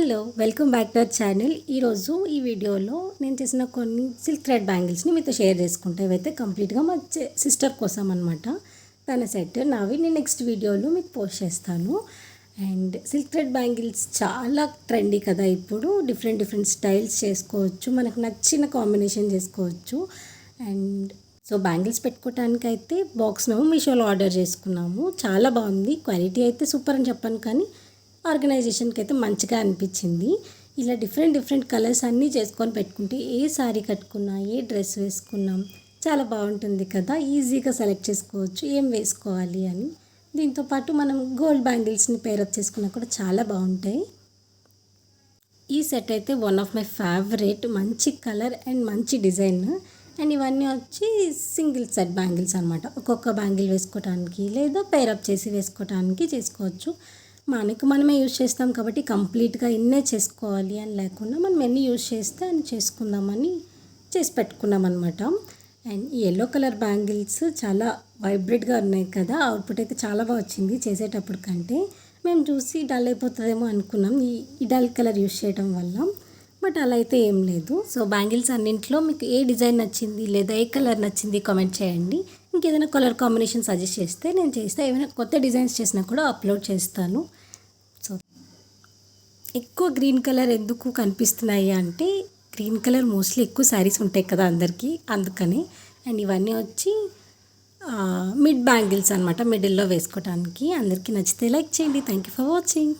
Hello welcome back to our channel. ఈరోజు ఈ వీడియోలో నేను చేసిన కొన్ని సిల్క్ థ్రెడ్ బ్యాంగిల్స్ని మీతో షేర్ చేసుకుంటా. ఇవైతే కంప్లీట్గా మా సిస్టర్ కోసం అనమాట తన సెట్ నావి నేను నెక్స్ట్ వీడియోలో మీకు పోస్ట్ చేస్తాను. అండ్ సిల్క్ థ్రెడ్ బ్యాంగిల్స్ చాలా ట్రెండీ కదా ఇప్పుడు. డిఫరెంట్ డిఫరెంట్ స్టైల్స్ చేసుకోవచ్చు. మనకు నచ్చిన కాంబినేషన్ చేసుకోవచ్చు. అండ్ సో బ్యాంగిల్స్ పెట్టుకోవడానికి అయితే బాక్స్ మేము మీషోలో ఆర్డర్ చేసుకున్నాము. చాలా బాగుంది. క్వాలిటీ అయితే సూపర్ అని చెప్పాను కానీ ఆర్గనైజేషన్కి అయితే మంచిగా అనిపించింది. ఇలా డిఫరెంట్ డిఫరెంట్ కలర్స్ అన్నీ చేసుకొని పెట్టుకుంటే ఏ శారీ కట్టుకున్నా ఏ డ్రెస్ వేసుకున్నాం చాలా బాగుంటుంది కదా. ఈజీగా సెలెక్ట్ చేసుకోవచ్చు. ఏం వేసుకోవాలి అని. దీంతో పాటు మనం గోల్డ్ బ్యాంగిల్స్ని పేరప్ చేసుకున్నా కూడా చాలా బాగుంటాయి. ఈ సెట్ అయితే వన్ ఆఫ్ మై ఫేవరెట్. మంచి కలర్ అండ్ మంచి డిజైన్. అండ్ ఇవన్నీ వచ్చి సింగిల్ సెట్ బ్యాంగిల్స్ అనమాట ఒక్కొక్క బ్యాంగిల్ వేసుకోవడానికి లేదా పేరప్ చేసి వేసుకోవడానికి చేసుకోవచ్చు. మనకు మనమే యూజ్ చేస్తాం కాబట్టి కంప్లీట్గా ఇన్నే చేసుకోవాలి అని లేకుండా మనం ఎన్ని యూజ్ చేస్తే అని చేసుకుందామని చేసి పెట్టుకున్నాం అనమాట అండ్ ఈ ఎల్లో కలర్ బ్యాంగిల్స్ చాలా వైబ్రెట్గా ఉన్నాయి కదా అవుట్పుట్ అయితే చాలా బాగా వచ్చింది చేసేటప్పుడు కంటే. మేము చూసి డల్ అయిపోతుందేమో అనుకున్నాం ఈ ఈ డల్ కలర్ యూజ్ చేయడం వల్ల. బట్ అలా అయితే ఏం లేదు. సో బ్యాంగిల్స్ అన్నింటిలో మీకు ఏ డిజైన్ నచ్చింది లేదా ఏ కలర్ నచ్చింది కామెంట్ చేయండి. ఇంకేదైనా కలర్ కాంబినేషన్ సజెస్ట్ చేస్తే నేను చేస్తే ఏమైనా కొత్త డిజైన్స్ చేసినా కూడా అప్లోడ్ చేస్తాను. సో ఎక్కువ గ్రీన్ కలర్ ఎందుకు కనిపిస్తున్నాయి అంటే గ్రీన్ కలర్ మోస్ట్లీ ఎక్కువ శారీస్ ఉంటాయి కదా అందరికీ అందుకని. అండ్ ఇవన్నీ వచ్చి మిడ్ బ్యాంగిల్స్ అనమాట మిడిల్లో వేసుకోవడానికి అందరికీ నచ్చితే లైక్ చేయండి. Thank you for watching